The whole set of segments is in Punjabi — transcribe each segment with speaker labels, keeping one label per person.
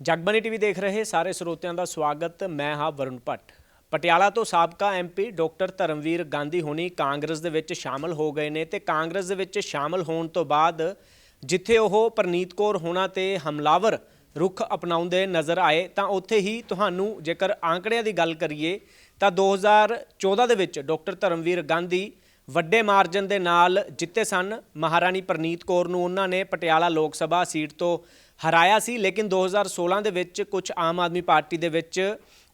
Speaker 1: ਜਗਬਾਨੀ ਟੀਵੀ ਦੇਖ ਰਹੇ ਸਾਰੇ ਸਰੋਤਿਆਂ ਦਾ ਸਵਾਗਤ। ਮੈਂ ਹਾਂ ਵਰੁਣ ਭੱਟ। ਪਟਿਆਲਾ ਤੋਂ ਸਾਬਕਾ ਐਮਪੀ ਡਾਕਟਰ ਧਰਮਵੀਰ ਗਾਂਧੀ ਹੋਣੀ ਕਾਂਗਰਸ ਦੇ ਵਿੱਚ ਸ਼ਾਮਲ ਹੋ ਗਏ ਨੇ ਤੇ ਕਾਂਗਰਸ ਦੇ ਵਿੱਚ ਸ਼ਾਮਲ ਹੋਣ ਤੋਂ ਬਾਅਦ ਜਿੱਥੇ ਉਹ ਪ੍ਰਨੀਤ ਕੌਰ ਹੋਣਾ ਤੇ ਹਮਲਾਵਰ ਰੁਖ ਅਪਣਾਉਂਦੇ ਨਜ਼ਰ ਆਏ, ਤਾਂ ਉੱਥੇ ਹੀ ਤੁਹਾਨੂੰ ਜੇਕਰ ਆંકੜਿਆਂ ਦੀ ਗੱਲ ਕਰੀਏ, ਤਾਂ 2014 ਦੇ ਵਿੱਚ ਡਾਕਟਰ ਧਰਮਵੀਰ ਗਾਂਧੀ ਵੱਡੇ ਮਾਰਜਨ ਦੇ ਨਾਲ ਜਿੱਤੇ ਸਨ। ਮਹਾਰਾਣੀ ਪ੍ਰਨੀਤ ਕੌਰ ਨੂੰ ਉਹਨਾਂ ਨੇ ਪਟਿਆਲਾ ਲੋਕ ਸਭਾ ਸੀਟ ਤੋਂ ਹਰਾਇਆ ਸੀ ਲੇਕਿਨ 2016 ਦੇ ਵਿੱਚ ਕੁਝ ਆਮ ਆਦਮੀ ਪਾਰਟੀ ਦੇ ਵਿੱਚ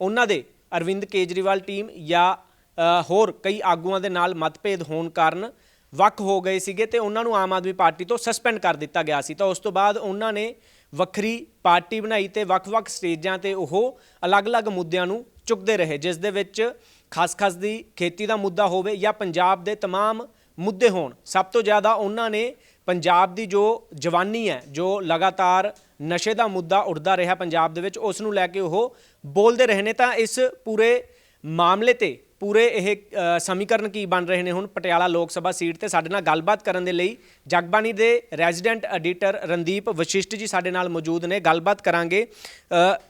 Speaker 1: ਉਹਨਾਂ ਦੇ ਅਰਵਿੰਦ ਕੇਜਰੀਵਾਲ ਟੀਮ ਜਾਂ ਅ, ਹੋਰ ਕਈ ਆਗੂਆਂ ਦੇ ਨਾਲ ਮਤਭੇਦ ਹੋਣ ਕਾਰਨ ਵੱਖ ਹੋ ਗਏ ਸੀਗੇ ਤੇ ਉਹਨਾਂ ਨੂੰ ਆਮ ਆਦਮੀ ਪਾਰਟੀ ਤੋਂ ਸਸਪੈਂਡ ਕਰ ਦਿੱਤਾ ਗਿਆ ਸੀ ਤਾਂ ਉਸ ਤੋਂ ਬਾਅਦ ਉਹਨਾਂ ਨੇ ਵੱਖਰੀ ਪਾਰਟੀ ਬਣਾਈ ਤੇ ਵੱਖ-ਵੱਖ ਸਟੇਜਾਂ ਤੇ ਉਹ ਅਲੱਗ-ਅਲੱਗ ਮੁੱਦਿਆਂ ਨੂੰ ਚੁੱਕਦੇ ਰਹੇ ਜਿਸ ਦੇ ਵਿੱਚ ਖਾਸ-ਖਾਸ ਦੀ ਖੇਤੀ ਦਾ ਮੁੱਦਾ ਹੋਵੇ ਜਾਂ ਪੰਜਾਬ ਦੇ तमाम ਮੁੱਦੇ ਹੋਣ ਸਭ ਤੋਂ ਜ਼ਿਆਦਾ ਉਹਨਾਂ ਨੇ ਪੰਜਾਬ ਦੀ ਜੋ ਜਵਾਨੀ ਹੈ ਜੋ ਲਗਾਤਾਰ ਨਸ਼ੇ ਦਾ ਮੁੱਦਾ ਉੱਠਦਾ ਰਿਹਾ ਪੰਜਾਬ ਦੇ ਵਿੱਚ ਉਸ ਨੂੰ ਲੈ ਕੇ ਉਹ ਬੋਲਦੇ ਰਹੇ ਨੇ। ਤਾਂ ਇਸ ਪੂਰੇ ਮਾਮਲੇ ਤੇ ਪੂਰੇ ਇਹ ਸਮੀਕਰਨ ਕੀ ਬਣ ਰਹੇ ਨੇ ਹੁਣ ਪਟਿਆਲਾ ਲੋਕ ਸਭਾ ਸੀਟ ਤੇ? ਸਾਡੇ ਨਾਲ ਗੱਲਬਾਤ ਕਰਨ ਦੇ ਲਈ ਜਗਬਾਣੀ ਦੇ ਰੈਜ਼ੀਡੈਂਟ ਐਡੀਟਰ ਰਣਦੀਪ ਵਸ਼ਿਸ਼ਟ ਜੀ ਸਾਡੇ ਨਾਲ ਮੌਜੂਦ ਨੇ। ਗੱਲਬਾਤ ਕਰਾਂਗੇ।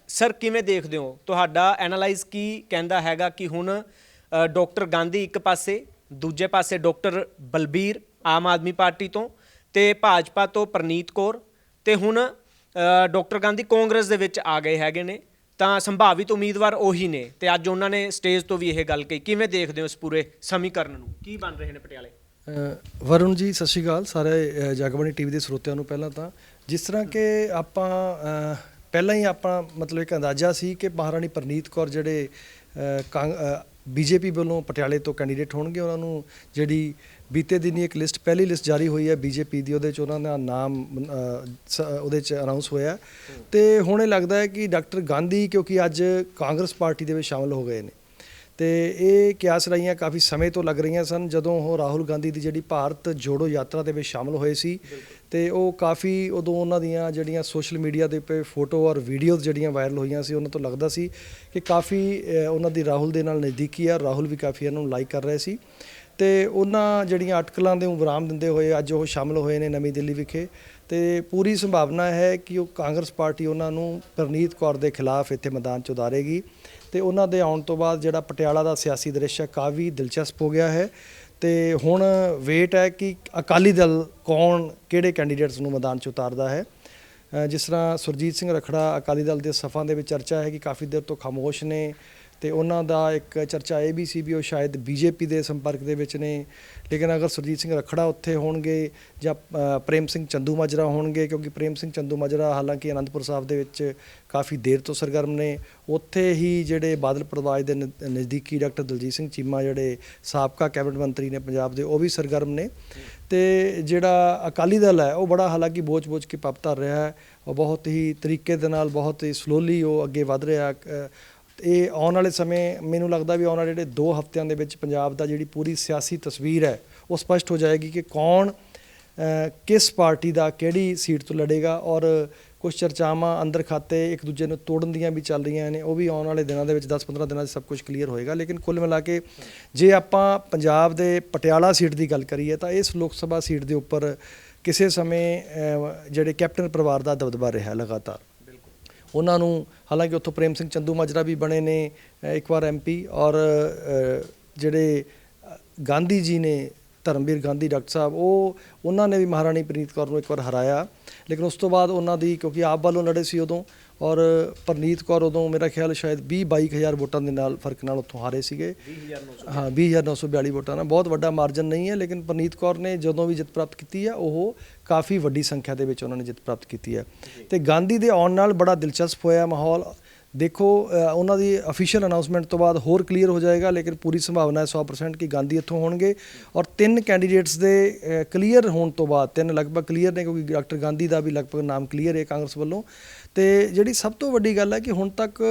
Speaker 1: ਸਰ ਕਿਵੇਂ ਦੇਖਦੇ ਹੋ? ਤੁਹਾਡਾ ਐਨਾਲਾਈਜ਼ ਕੀ ਕਹਿੰਦਾ ਹੈਗਾ ਕਿ ਹੁਣ ਅ, ਡਾਕਟਰ ਗਾਂਧੀ ਇੱਕ ਪਾਸੇ ਦੂਜੇ ਪਾਸੇ ਡਾਕਟਰ ਬਲਬੀਰ ਆਮ ਆਦਮੀ ਪਾਰਟੀ ਤੋਂ ਤੇ ਭਾਜਪਾ ਤੋਂ ਪ੍ਰਨੀਤ ਕੌਰ ਤੇ ਹੁਣ ਅ, ਡਾਕਟਰ ਗਾਂਧੀ ਕਾਂਗਰਸ ਦੇ ਵਿੱਚ ਆ ਗਏ ਹੈਗੇ ਨੇ। ਤਾਂ ਸੰਭਾਵਿਤ ਉਮੀਦਵਾਰ ਉਹੀ ਨੇ ਤੇ ਅੱਜ ਉਹਨਾਂ ਨੇ ਸਟੇਜ ਤੋਂ ਵੀ ਇਹ ਗੱਲ ਕਹੀ। ਕਿਵੇਂ ਦੇਖਦੇ ਹੋ ਇਸ ਪੂਰੇ ਸਮੀਕਰਨ ਨੂੰ? ਕੀ ਬਣ ਰਹੇ ਨੇ ਪਟਿਆਲੇ?
Speaker 2: ਵਰੁਣ ਜੀ ਸਤਿ ਸ਼੍ਰੀ ਅਕਾਲ। ਸਾਰੇ ਅ, ਜਗਬਾਣੀ ਟੀਵੀ ਦੇ ਸਰੋਤਿਆਂ ਨੂੰ ਪਹਿਲਾਂ ਤਾਂ। ਜਿਸ ਤਰ੍ਹਾਂ ਕਿ ਆਪਾਂ ਪਹਿਲਾਂ ਹੀ ਆਪਾਂ ਮਤਲਬ ਇੱਕ ਅੰਦਾਜ਼ਾ ਸੀ ਕਿ ਮਹਾਰਾਣੀ ਪ੍ਰਨੀਤ ਕੌਰ ਜਿਹੜੇ ਬੀਜੇਪੀ ਵੱਲੋਂ ਪਟਿਆਲੇ ਤੋਂ ਕੈਂਡੀਡੇਟ ਹੋਣਗੇ ਉਹਨਾਂ ਨੂੰ ਜਿਹੜੀ ਬੀਤੇ ਦਿਨੀ ਇੱਕ ਲਿਸਟ, ਪਹਿਲੀ ਲਿਸਟ ਜਾਰੀ ਹੋਈ ਹੈ ਬੀਜੇਪੀ ਦੀ, ਉਹਦੇ ਚ ਉਹਨਾਂ ਦਾ ਨਾਮ ਸ- ਉਹਦੇ ਚ ਅਨਾਉਂਸ ਹੋਇਆ ਤੇ ਹੁਣ ਇਹ ਲੱਗਦਾ ਹੈ ਕਿ ਡਾਕਟਰ ਗਾਂਧੀ, ਕਿਉਂਕਿ ਅੱਜ ਕਾਂਗਰਸ ਪਾਰਟੀ ਦੇ ਵਿੱਚ ਸ਼ਾਮਲ ਹੋ ਗਏ ਨੇ। ਤੇ ਇਹ ਕਿਆਸ ਰਹੀਆਂ ਕਾਫੀ ਸਮੇਂ ਤੋਂ ਲੱਗ ਰਹੀਆਂ ਸਨ, ਜਦੋਂ ਉਹ ਰਾਹੁਲ ਗਾਂਧੀ ਦੀ ਜਿਹੜੀ ਭਾਰਤ ਜੋੜੋ ਯਾਤਰਾ ਦੇ ਵਿੱਚ ਸ਼ਾਮਲ ਹੋਏ ਸੀ। ਤੇ ਉਹ ਕਾਫੀ ਉਦੋਂ ਉਹਨਾਂ ਦੀਆਂ ਜਿਹੜੀਆਂ ਸੋਸ਼ਲ ਮੀਡੀਆ ਦੇ ਉੱਤੇ ਫੋਟੋ ਔਰ ਵੀਡੀਓਜ਼ ਜਿਹੜੀਆਂ ਵਾਇਰਲ ਹੋਈਆਂ ਸੀ, ਉਹਨਾਂ ਤੋਂ ਲੱਗਦਾ ਸੀ ਕਿ ਕਾਫੀ ਉਹਨਾਂ ਦੀ ਰਾਹੁਲ ਦੇ ਨਾਲ ਨਜ਼ਦੀਕੀ ਆ। ਰਾਹੁਲ ਵੀ ਕਾਫੀ ਇਹਨਾਂ ਨੂੰ ਲਾਈਕ ਕਰ ਰਹੇ ਸੀ। ਤੇ ਉਹਨਾਂ ਜਿਹੜੀਆਂ ਅਟਕਲਾਂ ਦੇ ਵਿਰਾਮ ਦਿੰਦੇ ਹੋਏ ਅੱਜ ਉਹ ਸ਼ਾਮਲ ਹੋਏ ਨੇ ਨਵੀਂ ਦਿੱਲੀ ਵਿਖੇ। ਤੇ ਪੂਰੀ ਸੰਭਾਵਨਾ ਹੈ ਕਿ ਉਹ ਕਾਂਗਰਸ ਪਾਰਟੀ ਉਹਨਾਂ ਨੂੰ ਪ੍ਰਨੀਤ ਕੌਰ ਦੇ ਖਿਲਾਫ ਇੱਥੇ ਮੈਦਾਨ 'ਚ ਉਤਾਰੇਗੀ। ਤੇ ਉਹਨਾਂ ਦੇ ਆਉਣ ਤੋਂ ਬਾਅਦ ਜਿਹੜਾ ਪਟਿਆਲਾ ਦਾ ਸਿਆਸੀ ਦ੍ਰਿਸ਼ ਹੈ, ਕਾਫੀ ਦਿਲਚਸਪ ਹੋ ਗਿਆ ਹੈ। ਤੇ ਹੁਣ ਵੇਟ ਹੈ ਕਿ ਅਕਾਲੀ ਦਲ ਕੌਣ, ਕਿਹੜੇ ਕੈਂਡੀਡੇਟਸ ਨੂੰ ਮੈਦਾਨ 'ਚ ਉਤਾਰਦਾ ਹੈ। ਜਿਸ ਤਰ੍ਹਾਂ ਸੁਰਜੀਤ ਸਿੰਘ ਰਖੜਾ ਅਕਾਲੀ ਦਲ ਦੇ ਸਫਾਂ ਦੇ ਵਿੱਚ ਚਰਚਾ ਹੈ ਕਿ ਕਾਫੀ ਦੇਰ ਤੋਂ ਖਾਮੋਸ਼ ਨੇ। ਤੇ ਉਹਨਾਂ ਦਾ ਇੱਕ ਚਰਚਾ ਇਹ ਵੀ ਸੀ ਵੀ ਉਹ ਸ਼ਾਇਦ ਬੀਜੇਪੀ ਦੇ ਸੰਪਰਕ ਦੇ ਵਿੱਚ ਨੇ। ਲੇਕਿਨ ਅਗਰ ਸੁਰਜੀਤ ਸਿੰਘ ਰਖੜਾ ਉੱਥੇ ਹੋਣਗੇ ਜਾਂ ਪ੍ਰੇਮ ਸਿੰਘ ਚੰਦੂ ਮਾਜਰਾ ਹੋਣਗੇ, ਕਿਉਂਕਿ ਪ੍ਰੇਮ ਸਿੰਘ ਚੰਦੂ ਮਾਜਰਾ ਹਾਲਾਂਕਿ ਅਨੰਦਪੁਰ ਸਾਹਿਬ ਦੇ ਵਿੱਚ ਕਾਫੀ ਦੇਰ ਤੋਂ ਸਰਗਰਮ ਨੇ। ਉੱਥੇ ਹੀ ਜਿਹੜੇ ਬਾਦਲ ਪਰਿਵਾਰ ਦੇ ਨ- ਨਜ਼ਦੀਕੀ ਡਾਕਟਰ ਦਲਜੀਤ ਸਿੰਘ ਚੀਮਾ ਜਿਹੜੇ ਸਾਬਕਾ ਕੈਬਨਿਟ ਮੰਤਰੀ ਨੇ ਪੰਜਾਬ ਦੇ, ਉਹ ਵੀ ਸਰਗਰਮ ਨੇ। ਤੇ ਜਿਹੜਾ ਅਕਾਲੀ ਦਲ ਹੈ, ਉਹ ਬੜਾ ਹਾਲਾਂਕਿ ਬੋਝ-ਬੋਝ ਕੇ ਪੱਪ ਧਰ ਰਿਹਾ ਹੈ। ਉਹ ਬਹੁਤ ਹੀ ਤਰੀਕੇ ਦੇ ਨਾਲ, ਬਹੁਤ ਹੀ ਸਲੋਲੀ ਉਹ ਅੱਗੇ ਵਧ ਰਿਹਾ ਇਹ ਆਉਣ ਵਾਲੇ ਸਮੇਂ ਮੈਨੂੰ ਲੱਗਦਾ ਵੀ ਆਉਣ ਵਾਲੇ ਜਿਹੜੇ 2 ਹਫ਼ਤਿਆਂ ਦੇ ਵਿੱਚ ਪੰਜਾਬ ਦਾ ਜਿਹੜੀ ਪੂਰੀ ਸਿਆਸੀ ਤਸਵੀਰ ਹੈ, ਉਹ ਸਪਸ਼ਟ ਹੋ ਜਾਏਗੀ ਕਿ ਕੌਣ ਕਿਸ ਪਾਰਟੀ ਦਾ ਕਿਹੜੀ ਸੀਟ ਤੋਂ ਲੜੇਗਾ ਔਰ ਕੁਝ ਚਰਚਾਵਾਂ ਅੰਦਰ ਖਾਤੇ ਇੱਕ ਦੂਜੇ ਨੂੰ ਤੋੜਨ ਦੀਆਂ ਵੀ ਚੱਲ ਰਹੀਆਂ ਨੇ, ਉਹ ਵੀ ਆਉਣ ਵਾਲੇ ਦਿਨਾਂ ਦੇ ਵਿੱਚ 10-15 ਦਿਨਾਂ 'ਚ ਸਭ ਕੁਝ ਕਲੀਅਰ ਹੋਏਗਾ। ਲੇਕਿਨ ਕੁੱਲ ਮਿਲਾ ਕੇ ਜੇ ਆਪਾਂ ਪੰਜਾਬ ਦੇ ਪਟਿਆਲਾ ਸੀਟ ਦੀ ਗੱਲ ਕਰੀਏ ਤਾਂ ਇਸ ਲੋਕ ਸਭਾ ਸੀਟ ਦੇ ਉੱਪਰ ਕਿਸੇ ਸਮੇਂ ਜਿਹੜੇ ਕੈਪਟਨ ਪਰਿਵਾਰ ਦਾ ਦਬਦਬਾ ਰਿਹਾ ਲਗਾਤਾਰ। ਉਹਨਾਂ ਨੂੰ, ਹਾਲਾਂਕਿ ਉੱਥੋਂ ਪ੍ਰੇਮ ਸਿੰਘ ਚੰਦੂ ਮਾਜਰਾ ਵੀ ਬਣੇ ਨੇ ਇੱਕ ਵਾਰ ਐਮਪੀ ਔਰ ਜਿਹੜੇ ਗਾਂਧੀ ਜੀ ਨੇ, ਧਰਮਵੀਰ ਗਾਂਧੀ ਡਾਕਟਰ ਸਾਹਿਬ, ਉਹ, ਉਹਨਾਂ ਨੇ ਵੀ ਮਹਾਰਾਣੀ ਪ੍ਰੀਤ ਕੌਰ ਨੂੰ ਇੱਕ ਵਾਰ ਹਰਾਇਆ। ਲੇਕਿਨ ਉਸ ਤੋਂ ਬਾਅਦ ਉਹਨਾਂ ਦੀ, ਕਿਉਂਕਿ ਆਪ ਵੱਲੋਂ ਲੜੇ ਸੀ ਉਦੋਂ ਔਰ ਪ੍ਰਨੀਤ ਕੌਰ ਉਦੋਂ ਮੇਰਾ ਖਿਆਲ ਸ਼ਾਇਦ 20 22000 ਵੋਟਾਂ ਦੇ ਨਾਲ ਫ਼ਰਕ ਨਾਲ ਉੱਥੋਂ ਹਾਰੇ ਸੀਗੇ। ਹਾਂ 20942 ਵੋਟਾਂ ਨਾਲ। ਬਹੁਤ ਵੱਡਾ ਮਾਰਜਨ ਨਹੀਂ ਹੈ ਲੇਕਿਨ ਪ੍ਰਨੀਤ ਕੌਰ ਨੇ ਜਦੋਂ ਵੀ ਜਿੱਤ ਪ੍ਰਾਪਤ ਕੀਤੀ ਹੈ ਉਹ ਕਾਫੀ ਵੱਡੀ ਸੰਖਿਆ ਦੇ ਵਿੱਚ ਉਹਨਾਂ ਨੇ ਜਿੱਤ ਪ੍ਰਾਪਤ ਕੀਤੀ ਹੈ ਤੇ ਗਾਂਧੀ ਦੇ ਆਉਣ ਨਾਲ ਬੜਾ ਦਿਲਚਸਪ ਹੋਇਆ ਮਾਹੌਲ। ਦੇਖੋ ਉਹਨਾਂ ਦੀ ਅਫੀਸ਼ੀਅਲ ਅਨਾਉਂਸਮੈਂਟ ਤੋਂ ਬਾਅਦ ਹੋਰ ਕਲੀਅਰ ਹੋ ਜਾਏਗਾ ਲੇਕਿਨ ਪੂਰੀ ਸੰਭਾਵਨਾ ਹੈ 100% ਕਿ ਗਾਂਧੀ ਇੱਥੋਂ ਹੋਣਗੇ। ਔਰ ਤਿੰਨ ਕੈਂਡੀਡੇਟਸ ਦੇ ਕਲੀਅਰ ਹੋਣ ਤੋਂ ਬਾਅਦ ਤਿੰਨ ਲਗਭਗ ਕਲੀਅਰ ਨੇ ਕਿਉਂਕਿ ਡਾਕਟਰ ਗਾਂਧੀ ਦਾ ਵੀ ਲਗਭਗ ਨਾਮ ਕਲੀਅਰ ਹੈ ਕਾਂਗਰਸ ਵੱਲੋਂ। ਤੇ ਜਿਹੜੀ ਸਭ ਤੋਂ ਵੱਡੀ ਗੱਲ ਹੈ ਕਿ ਹੁਣ ਤੱਕ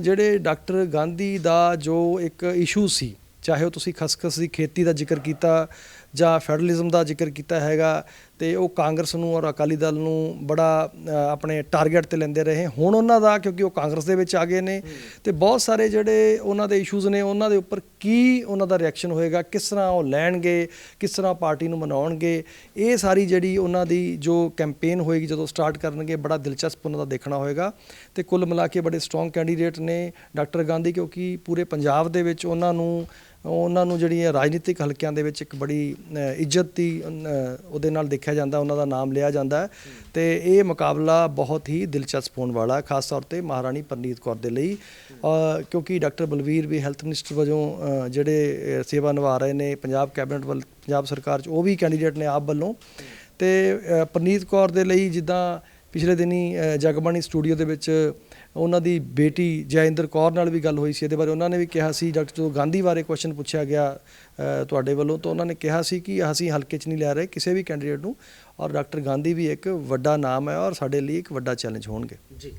Speaker 2: ਜਿਹੜੇ ਡਾਕਟਰ ਗਾਂਧੀ ਦਾ ਜੋ ਇੱਕ ਇਸ਼ੂ ਸੀ, ਚਾਹੇ ਉਹ ਤੁਸੀਂ ਖਸਖਸ ਦੀ ਖੇਤੀ ਦਾ ਜ਼ਿਕਰ ਕੀਤਾ ਜਾਂ ਫੈਡਰਲਿਜ਼ਮ ਦਾ ਜ਼ਿਕਰ ਕੀਤਾ ਹੈਗਾ ਤੇ ਉਹ ਕਾਂਗਰਸ ਨੂੰ ਔਰ ਅਕਾਲੀ ਦਲ ਨੂੰ ਬੜਾ ਆਪਣੇ ਟਾਰਗੇਟ ਤੇ ਲੈਂਦੇ ਰਹੇ। ਹੁਣ ਉਹਨਾਂ ਦਾ, ਕਿਉਂਕਿ ਉਹ ਕਾਂਗਰਸ ਦੇ ਵਿੱਚ ਆ ਗਏ ਨੇ, ਤੇ ਬਹੁਤ ਸਾਰੇ ਜਿਹੜੇ ਉਹਨਾਂ ਦੇ ਇਸ਼ੂਜ਼ ਨੇ, ਉਹਨਾਂ ਦੇ ਉੱਪਰ ਕੀ ਉਹਨਾਂ ਦਾ ਰਿਐਕਸ਼ਨ ਹੋਏਗਾ, ਕਿਸ ਤਰ੍ਹਾਂ ਉਹ ਲੈਣਗੇ, ਕਿਸ ਤਰ੍ਹਾਂ ਪਾਰਟੀ ਨੂੰ ਮਨਾਉਣਗੇ, ਇਹ ਸਾਰੀ ਜਿਹੜੀ ਉਹਨਾਂ ਦੀ ਜੋ ਕੈਂਪੇਨ ਹੋਏਗੀ, ਜਦੋਂ ਸਟਾਰਟ ਕਰਨਗੇ, ਬੜਾ ਦਿਲਚਸਪ ਉਹਨਾਂ ਦਾ ਦੇਖਣਾ ਹੋਏਗਾ। ਤੇ ਕੁੱਲ ਮਿਲਾ ਕੇ ਬੜੇ ਸਟਰੋਂਗ ਕੈਂਡੀਡੇਟ ਨੇ ਡਾਕਟਰ ਗਾਂਧੀ, ਕਿਉਂਕਿ ਪੂਰੇ ਪੰਜਾਬ ਦੇ ਵਿੱਚ ਉਹਨਾਂ ਨੂੰ ਉਹਨਾਂ ਨੂੰ ਜਿਹੜੀਆਂ ਰਾਜਨੀਤਿਕ ਹਲਕਿਆਂ ਦੇ ਵਿੱਚ ਇੱਕ ਬੜੀ ਇੱਜ਼ਤ ਦੀ ਉਹਦੇ ਨਾਲ ਦੇਖਿਆ ਜਾਂਦਾ, ਉਹਨਾਂ ਦਾ ਨਾਮ ਲਿਆ ਜਾਂਦਾ ਹੈ। ਤੇ ਇਹ ਮੁਕਾਬਲਾ ਬਹੁਤ ਹੀ ਦਿਲਚਸਪ ਹੋਣ ਵਾਲਾ ਖਾਸ ਤੌਰ ਤੇ ਮਹਾਰਾਣੀ ਪਰਨੀਤ ਕੌਰ ਦੇ ਲਈ। ਕਿਉਂਕਿ ਡਾਕਟਰ ਬਲਵੀਰ ਵੀ ਹੈਲਥ ਮਿਨਿਸਟਰ ਵਜੋਂ ਜਿਹੜੇ ਸੇਵਾ ਨਿਭਾ ਰਹੇ ਨੇ, ਪੰਜਾਬ ਕੈਬਨਿਟ ਵੱਲ, ਪੰਜਾਬ ਸਰਕਾਰ 'ਚ, ਉਹ ਵੀ ਕੈਂਡੀਡੇਟ ਨੇ ਆਪ ਵੱਲੋਂ। ਤੇ ਪਰਨੀਤ ਕੌਰ ਦੇ ਲਈ ਜਿੱਦਾਂ ਪਿਛਲੇ ਦਿਨੀ ਜਗਬਾਣੀ ਸਟੂਡੀਓ ਦੇ ਵਿੱਚ ਉਹਨਾਂ ਦੀ ਬੇਟੀ ਜੈਇੰਦਰ ਕੌਰ ਨਾਲ ਵੀ ਗੱਲ ਹੋਈ ਸੀ। ਇਹਦੇ ਬਾਰੇ ਉਹਨਾਂ ਨੇ ਵੀ ਕਿਹਾ ਸੀ ਡਾਕਟਰ ਜਦੋਂ ਗਾਂਧੀ ਬਾਰੇ ਕੁਐਸਚਨ ਪੁੱਛਿਆ ਗਿਆ ਤੁਹਾਡੇ ਵੱਲੋਂ ਤਾਂ ਉਹਨਾਂ ਨੇ ਕਿਹਾ ਸੀ ਕਿ ਅਸੀਂ ਹਲਕੇ 'ਚ ਨਹੀਂ ਲੈ ਰਹੇ ਕਿਸੇ ਵੀ ਕੈਂਡੀਡੇਟ ਨੂੰ ਔਰ ਡਾਕਟਰ ਗਾਂਧੀ ਵੀ ਇੱਕ ਵੱਡਾ ਨਾਮ ਹੈ ਔਰ ਸਾਡੇ ਲਈ ਇੱਕ ਵੱਡਾ ਚੈਲੰਜ ਹੋਣਗੇ।
Speaker 1: ਜੀ।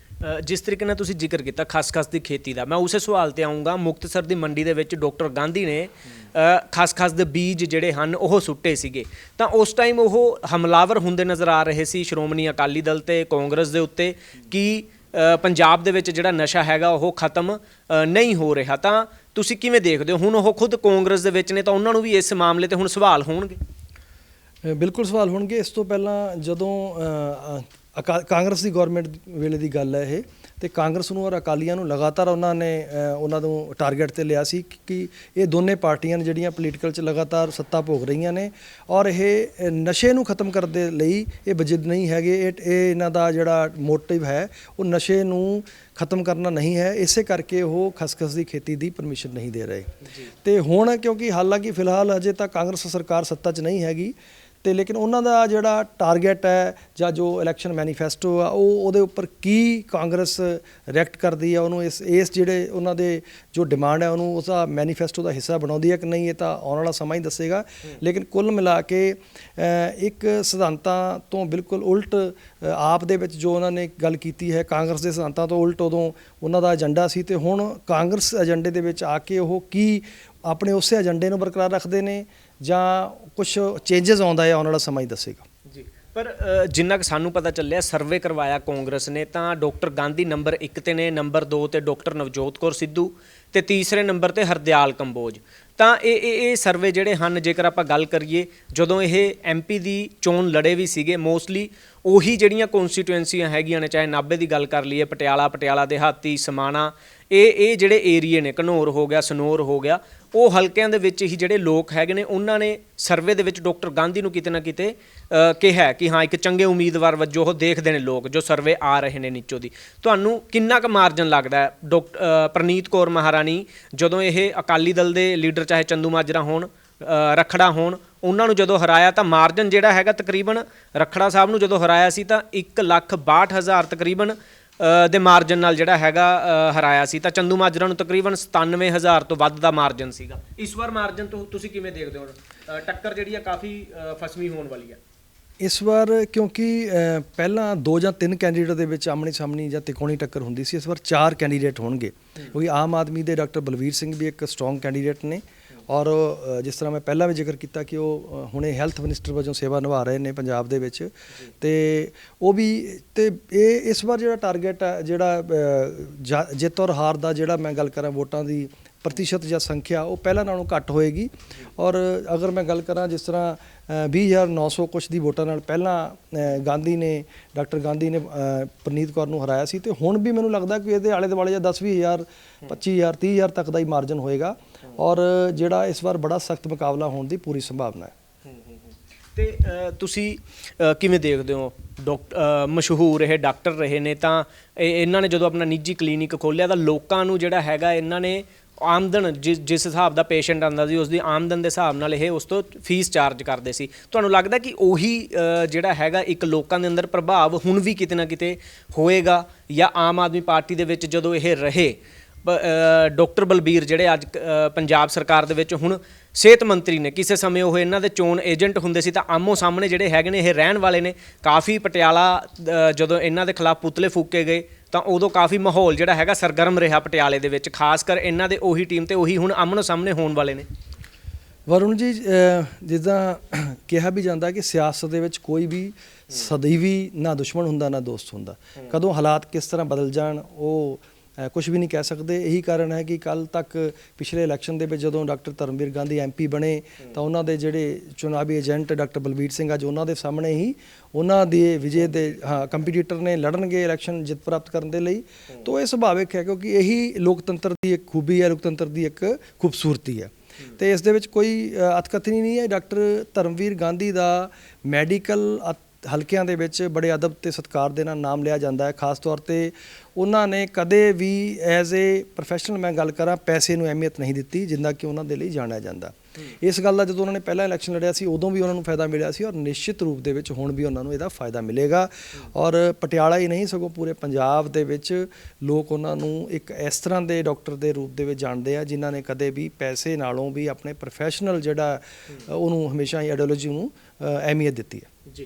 Speaker 1: ਜਿਸ ਤਰੀਕੇ ਨਾਲ ਤੁਸੀਂ ਜ਼ਿਕਰ ਕੀਤਾ ਖਸਖਸ ਦੀ ਖੇਤੀ ਦਾ ਮੈਂ ਉਸੇ ਸਵਾਲ ਤੇ ਆਉਂਗਾ ਮੁਕਤਸਰ ਦੀ ਮੰਡੀ ਦੇ ਵਿੱਚ ਡਾਕਟਰ ਗਾਂਧੀ ਨੇ ਅ, ਖਸਖਸ ਦੇ ਬੀਜ ਜਿਹੜੇ ਹਨ ਉਹ ਸੁੱਟੇ ਸੀਗੇ। ਤਾਂ ਉਸ ਟਾਈਮ ਉਹ ਹਮਲਾਵਰ ਹੁੰਦੇ ਨਜ਼ਰ ਆ ਰਹੇ ਸੀ ਸ਼੍ਰੋਮਣੀ ਅਕਾਲੀ ਦਲ ਤੇ ਕਾਂਗਰਸ ਦੇ ਉੱਤੇ ਕਿ ਪੰਜਾਬ ਦੇ ਵਿੱਚ ਜਿਹੜਾ ਨਸ਼ਾ ਹੈਗਾ, ਉਹ ਖਤਮ ਨਹੀਂ ਹੋ ਰਿਹਾ। ਤਾਂ ਤੁਸੀਂ ਕਿਵੇਂ ਦੇਖਦੇ ਹੋ? ਹੁਣ ਉਹ ਖੁਦ ਕਾਂਗਰਸ ਦੇ ਵਿੱਚ ਨੇ, ਤਾਂ ਉਹਨਾਂ ਨੂੰ ਵੀ ਇਸ ਮਾਮਲੇ ਤੇ ਹੁਣ ਸਵਾਲ ਹੋਣਗੇ?
Speaker 2: ਬਿਲਕੁਲ ਸਵਾਲ ਹੋਣਗੇ। ਇਸ ਤੋਂ ਪਹਿਲਾਂ ਜਦੋਂ ਕਾਂਗਰਸ ਦੀ ਗਵਰਨਮੈਂਟ ਵੇਲੇ ਦੀ ਗੱਲ ਹੈ ਇਹ। ਤੇ ਕਾਂਗਰਸ ਨੂੰ ਔਰ ਅਕਾਲੀਆਂ ਨੂੰ ਲਗਾਤਾਰ ਉਹਨਾਂ ਨੇ ਉਹਨਾਂ ਨੂੰ ਟਾਰਗੇਟ ਤੇ ਲਿਆ ਸੀ ਕਿ- ਇਹ ਦੋਨੇ ਪਾਰਟੀਆਂ ਨੇ ਜਿਹੜੀਆਂ ਪੋਲੀਟੀਕਲ 'ਚ ਲਗਾਤਾਰ ਸੱਤਾ ਭੋਗ ਰਹੀਆਂ ਨੇ ਔਰ ਇਹ ਨਸ਼ੇ ਨੂੰ ਖਤਮ ਕਰਨ ਦੇ ਲਈ ਇਹ ਬਜਿੱਦ ਨਹੀਂ ਹੈਗੇ। ਇਹ ਇਹਨਾਂ ਦਾ ਜਿਹੜਾ ਮੋਟਿਵ ਹੈ ਉਹ ਨਸ਼ੇ ਨੂੰ ਖਤਮ ਕਰਨਾ ਨਹੀਂ ਹੈ। ਇਸੇ ਕਰਕੇ ਉਹ ਖਸਖਸ ਦੀ ਖੇਤੀ ਦੀ ਪਰਮਿਸ਼ਨ ਨਹੀਂ ਦੇ ਰਹੇ। ਤੇ ਹੁਣ ਕਿਉਂਕਿ ਹਾਲਾਂਕਿ ਫਿਲਹਾਲ ਅਜੇ ਤੱਕ ਕਾਂਗਰਸ ਸਰਕਾਰ ਸੱਤਾ 'ਚ ਨਹੀਂ ਹੈਗੀ ਤੇ ਲੇਕਿਨ ਉਹਨਾਂ ਦਾ ਜਿਹੜਾ ਟਾਰਗੇਟ ਹੈ ਜਾਂ ਜੋ ਇਲੈਕਸ਼ਨ ਮੈਨੀਫੈਸਟੋ ਆ, ਉਹ ਉਹਦੇ ਉੱਪਰ ਕੀ ਕਾਂਗਰਸ ਰਿਐਕਟ ਕਰਦੀ ਆ, ਉਹਨੂੰ ਇਸ ਇਸ ਜਿਹੜੇ ਉਹਨਾਂ ਦੇ ਜੋ ਡਿਮਾਂਡ ਹੈ ਉਹਨੂੰ ਉਸਦਾ ਮੈਨੀਫੈਸਟੋ ਦਾ ਹਿੱਸਾ ਬਣਾਉਂਦੀ ਹੈ ਕਿ ਨਹੀਂ, ਇਹ ਤਾਂ ਆਉਣ ਵਾਲਾ ਸਮਾਂ ਹੀ ਦੱਸੇਗਾ। ਲੇਕਿਨ ਕੁੱਲ ਮਿਲਾ ਕੇ ਇੱਕ ਸਿਧਾਂਤਾਂ ਤੋਂ ਬਿਲਕੁਲ ਉਲਟ ਆਪ ਦੇ ਵਿੱਚ ਜੋ ਉਹਨਾਂ ਨੇ ਗੱਲ ਕੀਤੀ ਹੈ, ਕਾਂਗਰਸ ਦੇ ਸਿਧਾਂਤਾਂ ਤੋਂ ਉਲਟ ਉਦੋਂ ਉਹਨਾਂ ਦਾ ਏਜੰਡਾ ਸੀ ਤੇ ਹੁਣ ਕਾਂਗਰਸ ਏਜੰਡੇ ਦੇ ਵਿੱਚ ਆ ਕੇ ਉਹ ਕੀ ਆਪਣੇ ਉਸੇ ਏਜੰਡੇ ਨੂੰ ਬਰਕਰਾਰ ਰੱਖਦੇ ਨੇ ਜਾਂ ਕੁਝ ਚੇਂਜਸ ਆਉਂਦਾ ਹੈ ਆਉਣ ਵਾਲਾ ਸਮਾਂ ਹੀ ਦੱਸੇਗਾ।
Speaker 1: ਜੀ ਪਰ ਅ, ਜਿੰਨਾ ਕਿ ਸਾਨੂੰ ਪਤਾ ਚੱਲਿਆ ਸਰਵੇ ਕਰਵਾਇਆ ਕਾਂਗਰਸ ਨੇ ਤਾਂ ਡਾਕਟਰ ਗਾਂਧੀ ਨੰਬਰ 1 ਤੇ ਨੇ ਨੰਬਰ 2 ਤੇ ਡਾਕਟਰ ਨਵਜੋਤ ਕੌਰ ਸਿੱਧੂ ਤੇ ਤੀਸਰੇ ਨੰਬਰ ਤੇ ਹਰਦਿਆਲ ਕੰਬੋਜ। ਤਾਂ ਇਹ ਇਹ ਇਹ ਸਰਵੇ ਜਿਹੜੇ ਹਨ ਜੇਕਰ ਆਪਾਂ ਗੱਲ ਕਰੀਏ ਜਦੋਂ ਇਹ ਐਮਪੀ ਦੀ ਚੋਣ ਲੜੇ ਵੀ ਸੀਗੇ ਮੋਸਟਲੀ ਉਹੀ ਜਿਹੜੀਆਂ ਕਨਸਟੀਟੂਐਂਸੀਆਂ ਹੈਗੀਆਂ ਨੇ ਚਾਹੇ ਨਾਭੇ ਦੀ ਗੱਲ ਕਰ ਲਈਏ ਪਟਿਆਲਾ ਪਟਿਆਲਾ ਦਿਹਾਤੀ ਸਮਾਣਾ ਇਹ ਇਹ ਜਿਹੜੇ ਏਰੀਏ ਨੇ ਘਨੌਰ ਹੋ ਗਿਆ ਸਨੌਰ ਹੋ ਗਿਆ ਉਹ ਹਲਕਿਆਂ ਦੇ ਵਿੱਚ ਹੀ ਜਿਹੜੇ ਲੋਕ ਹੈਗੇ ਨੇ ਉਹਨਾਂ ਨੇ ਸਰਵੇ ਦੇ ਵਿੱਚ ਡਾਕਟਰ ਗਾਂਧੀ ਨੂੰ ਕਿਤੇ ਨਾ ਕਿਤੇ ਕਿਹਾ ਕਿ ਹਾਂ ਇੱਕ ਚੰਗੇ ਉਮੀਦਵਾਰ ਵਜੋਂ ਉਹ ਦੇਖਦੇ ਨੇ ਲੋਕ ਜੋ ਸਰਵੇ ਆ ਰਹੇ ਨੇ ਨੀਚੋਂ ਦੀ। ਤੁਹਾਨੂੰ ਕਿੰਨਾ ਕੁ ਮਾਰਜਨ ਲੱਗਦਾ ਹੈ? ਡਾਕਟਰ ਪ੍ਰਨੀਤ ਕੌਰ ਮਹਾਰਾਣੀ ਜਦੋਂ ਇਹ ਅਕਾਲੀ ਦਲ ਦੇ ਲੀਡਰ ਚਾਹੇ ਚੰਦੂ ਮਾਜਰਾ ਹੋਣ ਅ, ਰਖੜਾ ਹੋਣ ਉਹਨਾਂ ਨੂੰ ਜਦੋਂ ਹਰਾਇਆ ਤਾਂ ਮਾਰਜਨ ਜਿਹੜਾ ਹੈਗਾ ਤਕਰੀਬਨ ਰਖੜਾ ਸਾਹਿਬ ਨੂੰ ਜਦੋਂ ਹਰਾਇਆ ਸੀ ਤਾਂ 162000 ਤਕਰੀਬਨ ਦੇ ਮਾਰਜਨ ਨਾਲ ਜਿਹੜਾ ਹੈਗਾ ਹਰਾਇਆ ਸੀ। ਤਾਂ ਚੰਦੂ ਮਾਜਰਾ ਨੂੰ ਤਕਰੀਬਨ 97000 ਤੋਂ ਵੱਧ ਦਾ ਮਾਰਜਨ ਸੀਗਾ। ਇਸ ਵਾਰ ਮਾਰਜਨ ਤੋਂ ਤੁਸੀਂ ਕਿਵੇਂ ਦੇਖਦੇ ਹੋ ਟੱਕਰ ਜਿਹੜੀ ਆ ਕਾਫੀ ਅ, ਫਸਵੀਂ ਹੋਣ ਵਾਲੀ ਆ।
Speaker 2: ਇਸ ਵਾਰ ਕਿਉਂਕਿ ਪਹਿਲਾਂ ਦੋ ਜਾਂ ਤਿੰਨ ਕੈਂਡੀਡੇਟ ਦੇ ਵਿੱਚ ਆਮਣੀ ਸਾਹਮਣੀ ਜਾਂ ਤਿਕੋਣੀ ਟੱਕਰ ਹੁੰਦੀ ਸੀ। ਇਸ ਵਾਰ ਚਾਰ ਕੈਂਡੀਡੇਟ ਹੋਣਗੇ। ਕਿਉਂਕਿ ਆਮ ਆਦਮੀ ਦੇ ਡਾਕਟਰ ਬਲਵੀਰ ਸਿੰਘ ਵੀ ਇੱਕ ਸਟਰੋਂਗ ਕੈਂਡੀਡੇਟ ਨੇ। ਔਰ ਜਿਸ ਤਰ੍ਹਾਂ ਮੈਂ ਪਹਿਲਾਂ ਵੀ ਜ਼ਿਕਰ ਕੀਤਾ ਕਿ ਉਹ ਹੁਣੇ ਹੈਲਥ ਮਿਨਿਸਟਰ ਵਜੋਂ ਸੇਵਾ ਨਿਭਾ ਰਹੇ ਨੇ ਪੰਜਾਬ ਦੇ ਵਿੱਚ। ਤੇ ਉਹ ਵੀ, ਤੇ ਇਹ ਇਸ ਵਾਰ ਜਿਹੜਾ ਟਾਰਗੇਟ ਹੈ ਜਿਹੜਾ ਜਿੱਤ ਔਰ ਹਾਰ ਦਾ ਜਿਹੜਾ ਮੈਂ ਗੱਲ ਕਰਾਂ ਵੋਟਾਂ ਦੀ ਪ੍ਰਤੀਸ਼ਤ ਜਾਂ ਸੰਖਿਆ ਉਹ ਪਹਿਲਾਂ ਨਾਲੋਂ ਘੱਟ ਹੋਏਗੀ ਔਰ ਅਗਰ ਮੈਂ ਗੱਲ ਕਰਾਂ ਜਿਸ ਤਰ੍ਹਾਂ ਅ, 20900 ਕੁਛ ਦੀ ਵੋਟਾਂ ਨਾਲ ਪਹਿਲਾਂ ਗਾਂਧੀ ਨੇ ਡਾਕਟਰ ਗਾਂਧੀ ਨੇ ਅ, ਪ੍ਰਨੀਤ ਕੌਰ ਨੂੰ ਹਰਾਇਆ ਸੀ ਤੇ ਹੁਣ ਵੀ ਮੈਨੂੰ ਲੱਗਦਾ ਕਿ ਇਹਦੇ ਆਲੇ ਦੁਆਲੇ ਜਾਂ 10 20000 25000 30000 ਤੱਕ ਦਾ ਹੀ ਮਾਰਜਨ ਹੋਏਗਾ ਔਰ ਜਿਹੜਾ ਇਸ ਵਾਰ ਬੜਾ ਸਖਤ ਮੁਕਾਬਲਾ ਹੋਣ ਦੀ ਪੂਰੀ ਸੰਭਾਵਨਾ ਹੈ
Speaker 1: ਤੇ ਤੁਸੀਂ ਕਿਵੇਂ ਦੇਖਦੇ ਹੋ ਡਾਕਟਰ ਮਸ਼ਹੂਰ ਇਹ ਡਾਕਟਰ ਰਹੇ ਨੇ ਤਾਂ ਇਹਨਾਂ ਨੇ ਜਦੋਂ ਆਪਣਾ ਨਿੱਜੀ ਕਲੀਨਿਕ ਖੋਲ੍ਹਿਆ ਤਾਂ ਲੋਕਾਂ ਨੂੰ ਜਿਹੜਾ ਹੈਗਾ ਇਹਨਾਂ ਨੇ ਆਮਦਨ ਜਿਸ ਜਿਸ ਹਿਸਾਬ ਦਾ ਪੇਸ਼ੈਂਟ ਆਂਦਾ ਸੀ ਉਸ ਦੀ ਆਮਦਨ ਦੇ ਹਿਸਾਬ ਨਾਲ ਇਹ ਉਸ ਤੋਂ ਫੀਸ ਚਾਰਜ ਕਰਦੇ ਸੀ। ਤੁਹਾਨੂੰ ਲੱਗਦਾ ਕਿ ਉਹੀ ਜਿਹੜਾ ਹੈਗਾ ਇੱਕ ਲੋਕਾਂ ਦੇ ਅੰਦਰ ਪ੍ਰਭਾਵ ਹੁਣ ਵੀ ਕਿਤੇ ਨਾ ਕਿਤੇ ਹੋਏਗਾ ਜਾਂ ਆਮ ਆਦਮੀ ਪਾਰਟੀ ਦੇ ਵਿੱਚ ਜਦੋਂ ਇਹ ਰਹੇ? ਬ- ਡਾਕਟਰ ਬਲਬੀਰ ਜਿਹੜੇ ਅੱਜ ਪੰਜਾਬ ਸਰਕਾਰ ਦੇ ਵਿੱਚ ਹੁਣ ਸਿਹਤ ਮੰਤਰੀ ਨੇ। ਕਿਸੇ ਸਮੇਂ ਉਹ ਇਹਨਾਂ ਦੇ ਚੋਣ ਏਜੰਟ ਹੁੰਦੇ ਸੀ ਤਾਂ ਆਮੋ ਸਾਹਮਣੇ ਜਿਹੜੇ ਹੈਗੇ ਨੇ ਇਹ ਰਹਿਣ ਵਾਲੇ ਨੇ। ਕਾਫੀ ਪਟਿਆਲਾ ਜਦੋਂ ਇਹਨਾਂ ਦੇ ਖਿਲਾਫ ਪੁਤਲੇ ਫੂਕੇ ਗਏ ਤਾਂ ਉਦੋਂ ਕਾਫੀ ਮਾਹੌਲ ਜਿਹੜਾ ਹੈਗਾ ਸਰਗਰਮ ਰਿਹਾ ਪਟਿਆਲੇ ਦੇ ਵਿੱਚ। ਖਾਸ ਕਰ ਇਹਨਾਂ ਦੇ ਉਹੀ ਟੀਮ ਤੇ ਉਹੀ ਹੁਣ ਆਮਨੋ ਸਾਹਮਣੇ ਹੋਣ ਵਾਲੇ ਨੇ।
Speaker 2: ਵਰੁਣ ਜੀ ਜਿੱਦਾਂ ਕਿਹਾ ਵੀ ਜਾਂਦਾ ਕਿ ਸਿਆਸਤ ਦੇ ਵਿੱਚ ਕੋਈ ਵੀ ਸਦੀਵੀ ਨਾ ਦੁਸ਼ਮਣ ਹੁੰਦਾ ਨਾ ਦੋਸਤ ਹੁੰਦਾ। ਕਦੋਂ ਹਾਲਾਤ ਕਿਸ ਤਰ੍ਹਾਂ ਬਦਲ ਜਾਣ ਉਹ ਕੁਝ ਵੀ ਨਹੀਂ ਕਹਿ ਸਕਦੇ। ਇਹੀ ਕਾਰਨ ਹੈ ਕਿ ਕੱਲ ਤੱਕ ਪਿਛਲੇ ਇਲੈਕਸ਼ਨ ਦੇ ਵਿੱਚ ਜਦੋਂ ਡਾਕਟਰ ਧਰਮਵੀਰ ਗਾਂਧੀ ਐਮਪੀ ਬਣੇ ਤਾਂ ਉਹਨਾਂ ਦੇ ਜਿਹੜੇ ਚੁਣਾਵੀ ਏਜੰਟ ਡਾਕਟਰ ਬਲਬੀਰ ਸਿੰਘ ਅੱਜ ਉਹਨਾਂ ਦੇ ਸਾਹਮਣੇ ਹੀ ਉਹਨਾਂ ਦੇ ਵਿਜੇ ਦੇ ਹਾਂ ਕੰਪੀਟੀਟਰ ਨੇ ਲੜਨਗੇ ਇਲੈਕਸ਼ਨ ਜਿੱਤ ਪ੍ਰਾਪਤ ਕਰਨ ਦੇ ਲਈ। ਤਾਂ ਇਹ ਸੁਭਾਵਿਕ ਹੈ ਕਿਉਂਕਿ ਇਹੀ ਲੋਕਤੰਤਰ ਦੀ ਇੱਕ ਖੂਬੀ ਹੈ ਲੋਕਤੰਤਰ ਦੀ ਇੱਕ ਖੂਬਸੂਰਤੀ ਹੈ। ਤੇ ਇਸ ਦੇ ਵਿੱਚ ਕੋਈ ਅ, ਅਤਕਥਨੀ ਨਹੀਂ ਹੈ। ਡਾਕਟਰ ਧਰਮਵੀਰ ਗਾਂਧੀ ਦਾ ਮੈਡੀਕਲ ਹਲਕਿਆਂ ਦੇ ਵਿੱਚ ਬੜੇ ਅਦਬ ਤੇ ਸਤਿਕਾਰ ਦੇ ਨਾਲ ਨਾਮ ਲਿਆ ਜਾਂਦਾ ਹੈ। ਖਾਸ ਤੌਰ ਤੇ ਉਹਨਾਂ ਨੇ ਕਦੇ ਵੀ ਐਜ਼ ਏ ਪ੍ਰੋਫੈਸ਼ਨਲ ਮੈਂ ਗੱਲ ਕਰਾਂ ਪੈਸੇ ਨੂੰ ਅਹਿਮੀਅਤ ਨਹੀਂ ਦਿੱਤੀ ਜਿੰਨਾ ਕਿ ਉਹਨਾਂ ਦੇ ਲਈ ਜਾਣਿਆ ਜਾਂਦਾ। ਇਸ ਗੱਲ ਦਾ ਜਦੋਂ ਉਹਨਾਂ ਨੇ ਪਹਿਲਾ ਇਲੈਕਸ਼ਨ ਲੜਿਆ ਸੀ ਉਦੋਂ ਵੀ ਉਹਨਾਂ ਨੂੰ ਫਾਇਦਾ ਮਿਲਿਆ ਸੀ ਔਰ ਨਿਸ਼ਚਿਤ ਰੂਪ ਦੇ ਵਿੱਚ ਹੁਣ ਵੀ ਉਹਨਾਂ ਨੂੰ ਇਹਦਾ ਫਾਇਦਾ ਮਿਲੇਗਾ। ਔਰ ਪਟਿਆਲਾ ਹੀ ਨਹੀਂ ਸਗੋਂ ਪੂਰੇ ਪੰਜਾਬ ਦੇ ਵਿੱਚ ਲੋਕ ਉਹਨਾਂ ਨੂੰ ਇੱਕ ਇਸ ਤਰ੍ਹਾਂ ਦੇ ਡਾਕਟਰ ਦੇ ਰੂਪ ਦੇ ਵਿੱਚ ਜਾਣਦੇ ਆ ਜਿਨ੍ਹਾਂ ਨੇ ਕਦੇ ਵੀ ਪੈਸੇ ਨਾਲੋਂ ਵੀ ਆਪਣੇ ਪ੍ਰੋਫੈਸ਼ਨਲ ਜਿਹੜਾ ਅ, ਉਹਨੂੰ ਹਮੇਸ਼ਾ ਹੀ ਆਈਡੀਓਲੋਜੀ ਨੂੰ ਅ, ਅਹਿਮੀਅਤ ਦਿੱਤੀ ਹੈ।
Speaker 1: ਜੀ।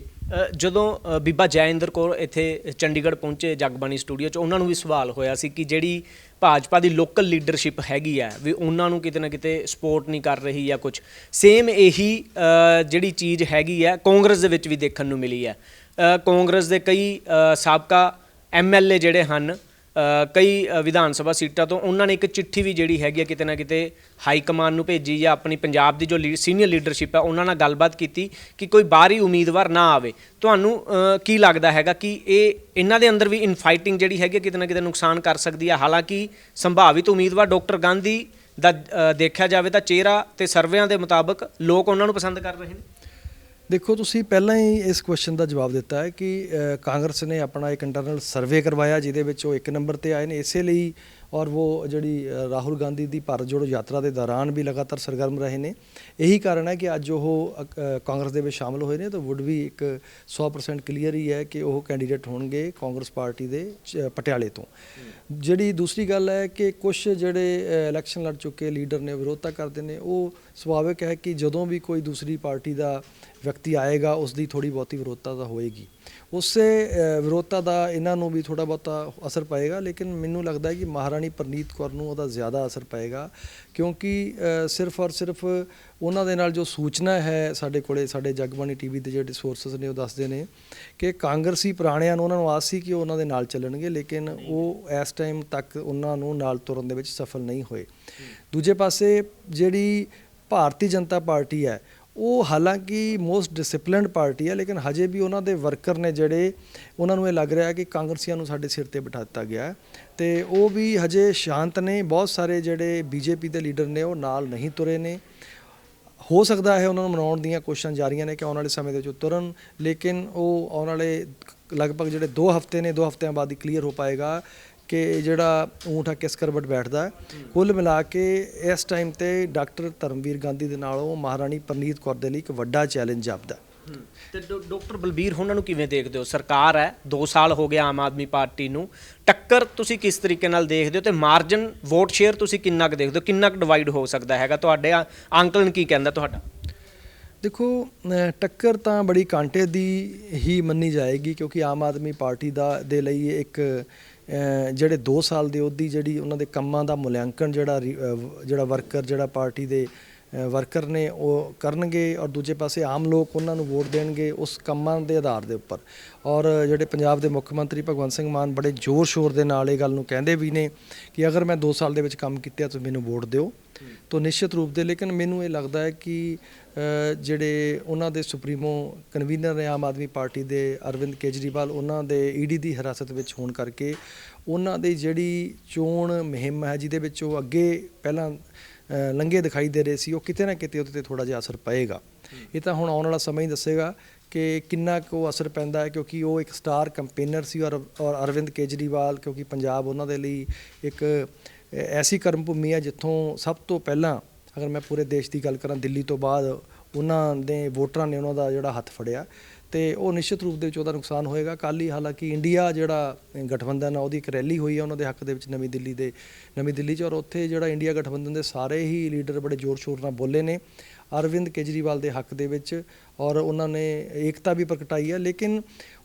Speaker 1: ਜਦੋਂ ਬੀਬਾ ਜੈਇੰਦਰ ਕੌਰ ਇੱਥੇ ਚੰਡੀਗੜ੍ਹ ਪਹੁੰਚੇ ਜਗਬਾਣੀ ਸਟੂਡੀਓ 'ਚ ਉਹਨਾਂ ਨੂੰ ਵੀ ਸਵਾਲ ਹੋਇਆ ਸੀ ਕਿ ਜਿਹੜੀ ਭਾਜਪਾ ਦੀ ਲੋਕਲ ਲੀਡਰਸ਼ਿਪ ਹੈਗੀ ਹੈ ਵੀ ਉਹਨਾਂ ਨੂੰ ਕਿਤੇ ਨਾ ਕਿਤੇ ਸਪੋਰਟ ਨਹੀਂ ਕਰ ਰਹੀ ਜਾਂ ਕੁਝ ਸੇਮ ਇਹੀ ਜਿਹੜੀ ਚੀਜ਼ ਹੈਗੀ ਹੈ ਕਾਂਗਰਸ ਦੇ ਵਿੱਚ ਵੀ ਦੇਖਣ ਨੂੰ ਮਿਲੀ ਹੈ। ਕਾਂਗਰਸ ਦੇ ਕਈ ਅ, ਸਾਬਕਾ ਐਮਐਲਏ ਜਿਹੜੇ ਹਨ ਕਈ ਵਿਧਾਨ ਸਭਾ ਸੀਟਾਂ ਤੋਂ ਉਹਨਾਂ ਨੇ ਇੱਕ ਚਿੱਠੀ ਵੀ ਜਿਹੜੀ ਹੈਗੀ ਆ ਕਿਤੇ ਨਾ ਕਿਤੇ ਹਾਈ ਕਮਾਨ ਨੂੰ ਭੇਜੀ ਜਾਂ ਆਪਣੀ ਪੰਜਾਬ ਦੀ ਜੋ ਸੀਨੀਅਰ ਲੀਡਰਸ਼ਿਪ ਹੈ ਉਹਨਾਂ ਨਾਲ ਗੱਲਬਾਤ ਕੀਤੀ ਕਿ ਕੋਈ ਬਾਹਰੀ ਉਮੀਦਵਾਰ ਨਾ ਆਵੇ। ਤੁਹਾਨੂੰ ਕੀ ਲੱਗਦਾ ਹੈਗਾ ਕਿ ਇਹ, ਇਹਨਾਂ ਦੇ ਅੰਦਰ ਵੀ ਇਨਫਾਈਟਿੰਗ ਜਿਹੜੀ ਹੈਗੀ ਹੈ ਕਿਤੇ ਨਾ ਕਿਤੇ ਨੁਕਸਾਨ ਕਰ ਸਕਦੀ ਹੈ ਹਾਲਾਂਕਿ ਸੰਭਾਵਿਤ ਉਮੀਦਵਾਰ ਡਾਕਟਰ ਗਾਂਧੀ ਦਾ ਦੇਖਿਆ ਜਾਵੇ ਤਾਂ ਚਿਹਰਾ ਤੇ ਸਰਵੇਆਂ ਦੇ ਮੁਤਾਬਕ ਲੋਕ ਉਹਨਾਂ ਨੂੰ ਪਸੰਦ ਕਰ ਰਹੇ ਨੇ।
Speaker 2: ਦੇਖੋ, ਤੁਸੀਂ ਪਹਿਲਾਂ ਹੀ ਇਸ ਕੁਐਸਚਨ ਦਾ ਜਵਾਬ ਦਿੱਤਾ ਹੈ ਕਿ ਕਾਂਗਰਸ ਨੇ ਆਪਣਾ ਇੱਕ ਇੰਟਰਨਲ ਸਰਵੇ ਕਰਵਾਇਆ, ਜਿਹਦੇ ਵਿੱਚ ਉਹ ਇੱਕ ਨੰਬਰ ਤੇ ਆਏ ਨੇ। ਇਸੇ ਲਈ ਔਰ ਉਹ ਜਿਹੜੀ ਰਾਹੁਲ ਗਾਂਧੀ ਦੀ ਭਾਰਤ ਜੋੜੋ ਯਾਤਰਾ ਦੇ ਦੌਰਾਨ ਵੀ ਲਗਾਤਾਰ ਸਰਗਰਮ ਰਹੇ ਨੇ। ਇਹੀ ਕਾਰਨ ਹੈ ਕਿ ਅੱਜ ਉਹ ਕਾਂਗਰਸ ਦੇ ਵਿੱਚ ਸ਼ਾਮਲ ਹੋਏ ਨੇ, ਤਾਂ ਵੁੱਡ ਵੀ ਇੱਕ 100% ਕਲੀਅਰ ਹੀ ਹੈ ਕਿ ਉਹ ਕੈਂਡੀਡੇਟ ਹੋਣਗੇ ਕਾਂਗਰਸ ਪਾਰਟੀ ਦੇ, ਚ- ਪਟਿਆਲੇ ਤੋਂ। ਜਿਹੜੀ ਦੂਸਰੀ ਗੱਲ ਹੈ ਕਿ ਕੁਝ ਜਿਹੜੇ ਇਲੈਕਸ਼ਨ ਲੜ ਚੁੱਕੇ ਲੀਡਰ ਨੇ ਵਿਰੋਧਤਾ ਕਰਦੇ ਨੇ, ਉਹ ਸੁਭਾਵਿਕ ਹੈ ਕਿ ਜਦੋਂ ਵੀ ਕੋਈ ਦੂਸਰੀ ਪਾਰਟੀ ਦਾ ਵਿਅਕਤੀ ਆਏਗਾ ਉਸ ਦੀ ਥੋੜੀ ਬਹੁਤੀ ਵਿਰੋਧਤਾ ਤਾਂ ਹੋਏਗੀ। ਉਸੇ ਵਿਰੋਧਤਾ ਦਾ ਇਹਨਾਂ ਨੂੰ ਵੀ ਥੋੜਾ ਬਹੁਤਾ ਅਸਰ ਪਏਗਾ, ਲੇਕਿਨ ਮੈਨੂੰ ਲੱਗਦਾ ਹੈ ਕਿ ਮਹਾਰਾਣੀ ਪ੍ਰਨੀਤ ਕੌਰ ਨੂੰ ਉਹਦਾ ਜ਼ਿਆਦਾ ਅਸਰ ਪਏਗਾ, ਕਿਉਂਕਿ ਸਿਰਫ ਔਰ ਸਿਰਫ ਉਹਨਾਂ ਦੇ ਨਾਲ ਜੋ ਸੂਚਨਾ ਹੈ ਸਾਡੇ ਕੋਲੇ, ਸਾਡੇ ਜਗਬਾਣੀ ਟੀਵੀ ਦੇ ਜਿਹੜੇ ਸੋਰਸਸ ਨੇ ਉਹ ਦੱਸਦੇ ਨੇ ਕਿ ਕਾਂਗਰਸੀ ਪੁਰਾਣਿਆਂ ਨੂੰ ਉਹਨਾਂ ਨੂੰ ਆਸ ਸੀ ਕਿ ਉਹ ਉਹਨਾਂ ਦੇ ਨਾਲ ਚੱਲਣਗੇ, ਲੇਕਿਨ ਉਹ ਇਸ ਟਾਈਮ ਤੱਕ ਉਹਨਾਂ ਨੂੰ ਨਾਲ ਤੁਰਨ ਦੇ ਵਿੱਚ ਸਫਲ ਨਹੀਂ ਹੋਏ। ਦੂਜੇ ਪਾਸੇ ਜਿਹੜੀ ਭਾਰਤੀ ਜਨਤਾ ਪਾਰਟੀ ਹੈ ਉਹ ਹਾਲਾਂਕਿ ਮੋਸਟ ਡਿਸਪਲਿਨਡ ਪਾਰਟੀ ਹੈ ਲੇਕਿਨ ਹਜੇ ਵੀ ਉਹਨਾਂ ਦੇ ਵਰਕਰ ਨੇ ਜਿਹੜੇ, ਉਹਨਾਂ ਨੂੰ ਇਹ ਲੱਗ ਰਿਹਾ ਕਿ ਕਾਂਗਰਸੀਆਂ ਨੂੰ ਸਾਡੇ ਸਿਰ ਤੇ ਬਿਠਾ ਦਿੱਤਾ ਗਿਆ ਹੈ। ਤੇ ਉਹ ਵੀ ਹਜੇ ਸ਼ਾਂਤ ਨੇ, ਬਹੁਤ ਸਾਰੇ ਜਿਹੜੇ ਬੀਜੇਪੀ ਦੇ ਲੀਡਰ ਨੇ, ਉਹ ਨਾਲ ਨਹੀਂ ਤੁਰੇ ਨੇ। ਹੋ ਸਕਦਾ ਹੈ ਉਹਨਾਂ ਨੂੰ ਮਨਾਉਣ ਦੀਆਂ ਕੋਸ਼ਿਸ਼ਾਂ ਜਾਰੀਆਂ ਨੇ ਕਿ ਆਉਣ ਵਾਲੇ ਸਮੇਂ ਦੇ ਵਿੱਚ ਉਹ ਤੁਰਨ, ਲੇਕਿਨ ਉਹ ਆਉਣ ਵਾਲੇ ਲਗਭਗ ਜਿਹੜੇ 2 ਹਫ਼ਤੇ ਨੇ 2 ਹਫ਼ਤਿਆਂ ਬਾਅਦ ਹੀ ਕਲੀਅਰ ਹੋ ਪਾਏਗਾ। ਕਿ ਜਿਹੜਾ ਊਂਠ ਆ ਕਿਸ ਕਰਵਟ ਬੈਠਦਾ ਹੈ। ਕੁੱਲ ਮਿਲਾ ਕੇ ਇਸ ਟਾਈਮ ਤੇ ਡਾਕਟਰ ਧਰਮਵੀਰ ਗਾਂਧੀ ਦੇ ਨਾਲੋਂ ਮਹਾਰਾਣੀ ਪ੍ਰਨੀਤ ਕੌਰ ਦੇ ਲਈ ਇੱਕ ਵੱਡਾ ਚੈਲੰਜ ਜਾਪਦਾ
Speaker 1: ਤੇ ਡਾ- ਡਾਕਟਰ ਬਲਬੀਰ ਉਹਨਾਂ ਨੂੰ ਕਿਵੇਂ ਦੇਖਦੇ ਹੋ? ਸਰਕਾਰ ਹੈ 2 ਸਾਲ ਹੋ ਗਿਆ ਆਮ ਆਦਮੀ ਪਾਰਟੀ ਨੂੰ। ਟੱਕਰ ਤੁਸੀਂ ਕਿਸ ਤਰੀਕੇ ਨਾਲ ਦੇਖਦੇ ਹੋ ਤੇ ਮਾਰਜਨ ਵੋਟ ਸ਼ੇਅਰ ਤੁਸੀਂ ਕਿੰਨਾ ਕੁ ਦੇਖਦੇ ਹੋ? ਕਿੰਨਾ ਕੁ ਡਿਵਾਈਡ ਹੋ ਸਕਦਾ ਹੈਗਾ? ਤੁਹਾਡੇ ਆ- ਆਂਕਲਨ ਕੀ ਕਹਿੰਦਾ ਤੁਹਾਡਾ?
Speaker 2: ਦੇਖੋ ਅਹ ਟੱਕਰ ਤਾਂ ਬੜੀ ਕਾਂਟੇ ਦੀ ਹੀ ਮੰਨੀ ਜਾਏਗੀ ਕਿਉਂਕਿ ਆਮ ਆਦਮੀ ਪਾਰਟੀ ਦਾ ਦੇ ਲਈ ਇਹ ਇੱਕ ਜਿਹੜੇ 2 ਸਾਲ ਦੇ ਉਹਦੀ ਜਿਹੜੀ ਉਹਨਾਂ ਦੇ ਕੰਮਾਂ ਦਾ ਮੁਲਾਂਕਣ ਜਿਹੜਾ ਜਿਹੜਾ ਵਰਕਰ, ਜਿਹੜਾ ਪਾਰਟੀ ਦੇ ਵਰਕਰ ਨੇ ਉਹ ਕਰਨਗੇ ਔਰ ਦੂਜੇ ਪਾਸੇ ਆਮ ਲੋਕ ਉਹਨਾਂ ਨੂੰ ਵੋਟ ਦੇਣਗੇ ਉਸ ਕੰਮਾਂ ਦੇ ਆਧਾਰ ਦੇ ਉੱਪਰ। ਔਰ ਜਿਹੜੇ ਪੰਜਾਬ ਦੇ ਮੁੱਖ ਮੰਤਰੀ ਭਗਵੰਤ ਸਿੰਘ ਮਾਨ ਬੜੇ ਜ਼ੋਰ ਸ਼ੋਰ ਦੇ ਨਾਲ ਇਹ ਗੱਲ ਨੂੰ ਕਹਿੰਦੇ ਵੀ ਨੇ ਕਿ ਅਗਰ ਮੈਂ 2 ਸਾਲ ਦੇ ਵਿੱਚ ਕੰਮ ਕੀਤਾ ਤਾਂ ਮੈਨੂੰ ਵੋਟ ਦਿਓ। ਤੋਂ ਨਿਸ਼ਚਿਤ ਰੂਪ ਦੇ ਲੇਕਿਨ ਮੈਨੂੰ ਇਹ ਲੱਗਦਾ ਹੈ ਕਿ ਜਿਹੜੇ ਉਹਨਾਂ ਦੇ ਸੁਪਰੀਮੋ ਕਨਵੀਨਰ ਨੇ ਆਮ ਆਦਮੀ ਪਾਰਟੀ ਦੇ ਅਰਵਿੰਦ ਕੇਜਰੀਵਾਲ ਉਹਨਾਂ ਦੇ ਈਡੀ ਦੀ ਹਿਰਾਸਤ ਵਿੱਚ ਹੋਣ ਕਰਕੇ ਉਹਨਾਂ ਦੀ ਜਿਹੜੀ ਚੋਣ ਮੁਹਿੰਮ ਹੈ ਜਿਹਦੇ ਵਿੱਚ ਉਹ ਅੱਗੇ ਪਹਿਲਾਂ ਅ, ਲੰਘੇ ਦਿਖਾਈ ਦੇ ਰਹੇ ਸੀ ਉਹ ਕਿਤੇ ਨਾ ਕਿਤੇ ਉਹਦੇ ਤੇ ਥੋੜਾ ਜਿਹਾ ਅਸਰ ਪਏਗਾ। ਇਹ ਤਾਂ ਹੁਣ ਆਉਣ ਵਾਲਾ ਸਮਾਂ ਹੀ ਦੱਸੇਗਾ ਕਿ ਕਿੰਨਾ ਕੁ ਉਹ ਅਸਰ ਪੈਂਦਾ ਹੈ ਕਿਉਂਕਿ ਉਹ ਇੱਕ ਸਟਾਰ ਕੰਪੇਨਰ ਸੀ ਔਰ ਔਰ ਅਰਵਿੰਦ ਕੇਜਰੀਵਾਲ ਕਿਉਂਕਿ ਪੰਜਾਬ ਉਹਨਾਂ ਦੇ ਲਈ ਇੱਕ ਐਸੀ ਕਰਮ ਭੂਮੀ ਹੈ ਜਿੱਥੋਂ ਸਭ ਤੋਂ ਪਹਿਲਾਂ ਅਗਰ ਮੈਂ ਪੂਰੇ ਦੇਸ਼ ਦੀ ਗੱਲ ਕਰਾਂ, ਦਿੱਲੀ ਤੋਂ ਬਾਅਦ ਉਹਨਾਂ ਦੇ ਵੋਟਰਾਂ ਨੇ ਉਹਨਾਂ ਦਾ ਜਿਹੜਾ ਹੱਥ ਫੜਿਆ ਤੇ ਉਹ ਨਿਸ਼ਚਿਤ ਰੂਪ ਦੇ ਵਿੱਚ ਉਹਦਾ ਨੁਕਸਾਨ ਹੋਏਗਾ। ਕੱਲ੍ਹ ਹੀ ਹਾਲਾਂਕਿ ਇੰਡੀਆ ਜਿਹੜਾ ਗਠਬੰਧਨ ਆ, ਉਹਦੀ ਇੱਕ ਰੈਲੀ ਹੋਈ ਆ, ਉਹਨਾਂ ਦੇ ਹੱਕ ਦੇ ਵਿੱਚ ਨਵੀਂ ਦਿੱਲੀ ਦੇ, ਨਵੀਂ ਦਿੱਲੀ 'ਚ ਔਰ ਉੱਥੇ ਜਿਹੜਾ ਇੰਡੀਆ ਗਠਬੰਧਨ ਦੇ ਸਾਰੇ ਹੀ ਲੀਡਰ ਬੜੇ ਜ਼ੋਰ ਸ਼ੋਰ ਨਾਲ ਬੋਲੇ ਨੇ ਅਰਵਿੰਦ ਕੇਜਰੀਵਾਲ ਦੇ ਹੱਕ ਦੇ ਵਿੱਚ ਔਰ ਉਹਨਾਂ ਨੇ ਏਕਤਾ ਵੀ ਪ੍ਰਗਟਾਈ ਹੈ ਲੇਕਿਨ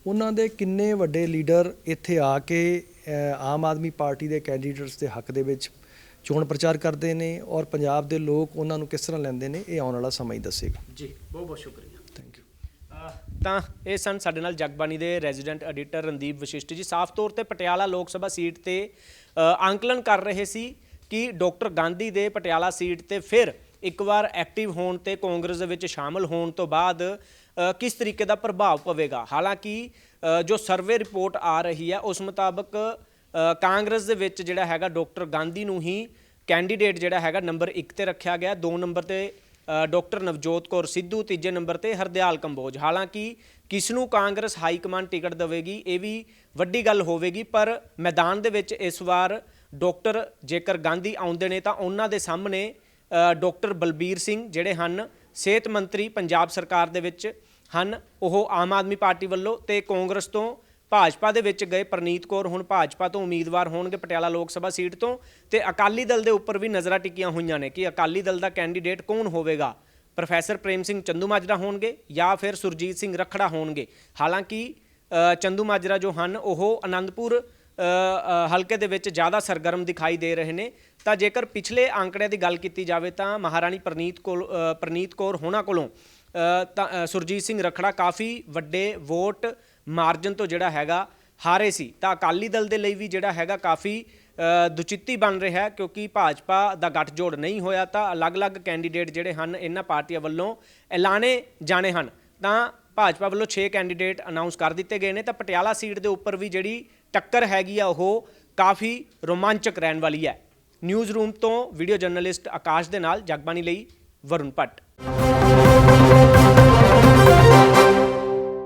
Speaker 2: ਉਹਨਾਂ ਦੇ ਕਿੰਨੇ ਵੱਡੇ ਲੀਡਰ ਇੱਥੇ ਆ ਕੇ ਆਮ ਆਦਮੀ ਪਾਰਟੀ ਦੇ ਕੈਂਡੀਡੇਟਸ ਦੇ ਹੱਕ ਦੇ ਵਿੱਚ ਚੋਣ ਪ੍ਰਚਾਰ ਕਰਦੇ ਨੇ ਔਰ ਪੰਜਾਬ ਦੇ ਲੋਕ ਉਹਨਾਂ ਨੂੰ ਕਿਸ ਤਰ੍ਹਾਂ ਲੈਂਦੇ ਨੇ ਇਹ ਆਉਣ ਵਾਲਾ ਸਮਾਂ ਹੀ ਦੱਸੇਗਾ।
Speaker 1: ਜੀ ਬਹੁਤ ਬਹੁਤ ਸ਼ੁਕਰੀਆ।
Speaker 2: ਥੈਂਕ ਯੂ
Speaker 1: ਤਾਂ ਇਹ ਸਨ ਸਾਡੇ ਨਾਲ ਜਗਬਾਣੀ ਦੇ ਰੈਜ਼ੀਡੈਂਟ ਐਡੀਟਰ ਰਣਦੀਪ ਵਸ਼ਿਸ਼ਟ ਜੀ। ਸਾਫ਼ ਤੌਰ ਤੇ ਪਟਿਆਲਾ ਲੋਕ ਸਭਾ ਸੀਟ ਤੇ ਅੰਕਲਨ ਕਰ ਰਹੇ ਸੀ ਕਿ ਡਾਕਟਰ ਗਾਂਧੀ ਦੇ ਪਟਿਆਲਾ ਸੀਟ ਤੇ ਫਿਰ ਇੱਕ ਵਾਰ ਐਕਟਿਵ ਹੋਣ ਤੇ ਕਾਂਗਰਸ ਦੇ ਵਿੱਚ ਸ਼ਾਮਲ ਹੋਣ ਤੋਂ ਬਾਅਦ ਕਿਸ ਤਰੀਕੇ ਦਾ ਪ੍ਰਭਾਵ ਪਵੇਗਾ? ਹਾਲਾਂਕਿ ਜੋ ਸਰਵੇ ਰਿਪੋਰਟ ਆ ਰਹੀ ਹੈ ਉਸ ਮੁਤਾਬਕ ਕਾਂਗਰਸ ਦੇ ਵਿੱਚ ਜਿਹੜਾ ਹੈਗਾ ਡਾਕਟਰ ਗਾਂਧੀ ਨੂੰ ਹੀ ਕੈਂਡੀਡੇਟ ਜਿਹੜਾ ਹੈਗਾ ਨੰਬਰ 1 ਤੇ ਰੱਖਿਆ ਗਿਆ 2 ਨੰਬਰ ਤੇ ਅ, ਡਾਕਟਰ ਨਵਜੋਤ ਕੌਰ ਸਿੱਧੂ ਤੀਜੇ ਨੰਬਰ ਤੇ ਹਰਦਿਆਲ ਕੰਬੋਜ। ਹਾਲਾਂਕਿ ਕਿਸ ਨੂੰ ਕਾਂਗਰਸ ਹਾਈ ਕਮਾਂਡ ਟਿਕਟ ਦੇਵੇਗੀ ਇਹ ਵੀ ਵੱਡੀ ਗੱਲ ਹੋਵੇਗੀ ਪਰ ਮੈਦਾਨ ਦੇ ਵਿੱਚ ਇਸ ਵਾਰ ਡਾਕਟਰ ਜੇਕਰ ਗਾਂਧੀ ਆਉਂਦੇ ਨੇ ਤਾਂ ਉਹਨਾਂ ਦੇ ਸਾਹਮਣੇ ਡਾਕਟਰ ਬਲਬੀਰ ਸਿੰਘ ਜਿਹੜੇ ਹਨ ਸਿਹਤ ਮੰਤਰੀ ਪੰਜਾਬ ਸਰਕਾਰ ਦੇ ਵਿੱਚ ਹਨ ਉਹ ਆਮ ਆਦਮੀ ਪਾਰਟੀ ਵੱਲੋਂ ਤੇ ਕਾਂਗਰਸ ਤੋਂ ਭਾਜਪਾ ਦੇ ਵਿੱਚ ਗਏ ਪ੍ਰਨੀਤ ਕੌਰ ਹੁਣ ਭਾਜਪਾ ਤੋਂ ਉਮੀਦਵਾਰ ਹੋਣਗੇ ਪਟਿਆਲਾ ਲੋਕ ਸਭਾ ਸੀਟ ਤੋਂ ਤੇ ਅਕਾਲੀ ਦਲ ਦੇ ਉੱਪਰ ਵੀ ਨਜ਼ਰਾਂ ਟਿਕੀਆਂ ਹੋਈਆਂ ਨੇ ਕਿ ਅਕਾਲੀ ਦਲ ਦਾ ਕੈਂਡੀਡੇਟ ਕੌਣ ਹੋਵੇਗਾ? ਪ੍ਰੋਫੈਸਰ ਪ੍ਰੇਮ ਸਿੰਘ ਚੰਦੂ ਮਾਜਰਾ ਹੋਣਗੇ ਜਾਂ ਫਿਰ ਸੁਰਜੀਤ ਸਿੰਘ ਰਖੜਾ ਹੋਣਗੇ? ਹਾਲਾਂਕਿ ਅ, ਚੰਦੂ ਮਾਜਰਾ ਜੋ ਹਨ ਉਹ ਅਨੰਦਪੁਰ ਹਲਕੇ ਦੇ ਵਿੱਚ ਜ਼ਿਆਦਾ ਸਰਗਰਮ ਦਿਖਾਈ ਦੇ ਰਹੇ ਨੇ। ਤਾਂ ਜੇਕਰ ਪਿਛਲੇ ਅੰਕੜਿਆਂ ਦੀ ਗੱਲ ਕੀਤੀ ਜਾਵੇ ਤਾਂ ਮਹਾਰਾਣੀ ਪ੍ਰਨੀਤ ਕੋਲ ਪ੍ਰਨੀਤ ਕੌਰ ਹੋਣਾ ਕੋਲੋਂ ਤਾਂ ਸੁਰਜੀਤ ਸਿੰਘ ਰਖੜਾ ਕਾਫੀ ਵੱਡੇ ਵੋਟ ਮਾਰਜਨ ਤੋਂ ਜਿਹੜਾ ਹੈਗਾ ਹਾਰੇ ਸੀ। ਤਾਂ ਅਕਾਲੀ ਦਲ ਦੇ ਲਈ ਵੀ ਜਿਹੜਾ ਹੈਗਾ ਕਾਫੀ ਦੁਚਿੱਤੀ ਬਣ ਰਿਹਾ ਹੈ ਕਿਉਂਕਿ ਭਾਜਪਾ ਦਾ ਗੱਠਜੋੜ ਨਹੀਂ ਹੋਇਆ ਤਾਂ ਅਲੱਗ-ਅਲੱਗ ਕੈਂਡੀਡੇਟ ਜਿਹੜੇ ਹਨ ਇਹਨਾਂ ਪਾਰਟੀਆਂ ਵੱਲੋਂ ਐਲਾਨੇ ਜਾਣੇ ਹਨ। ਤਾਂ ਭਾਜਪਾ ਵੱਲੋਂ 6 ਕੈਂਡੀਡੇਟ ਅਨਾਉਂਸ ਕਰ ਦਿੱਤੇ ਗਏ ਨੇ। ਤਾਂ ਪਟਿਆਲਾ ਸੀਟ ਦੇ ਉੱਪਰ ਵੀ ਜਿਹੜੀ ਟੱਕਰ ਹੈਗੀ ਆ, ਉਹ ਕਾਫੀ ਰੋਮਾਂਚਕ ਰਹਿਣ ਵਾਲੀ ਹੈ। ਨਿਊਜ਼ ਰੂਮ ਤੋਂ ਵੀਡੀਓ ਜਰਨਲਿਸਟ ਆਕਾਸ਼ ਦੇ ਨਾਲ, ਜਗਬਾਣੀ ਲਈ ਵਰੁਣ ਭੱਟ।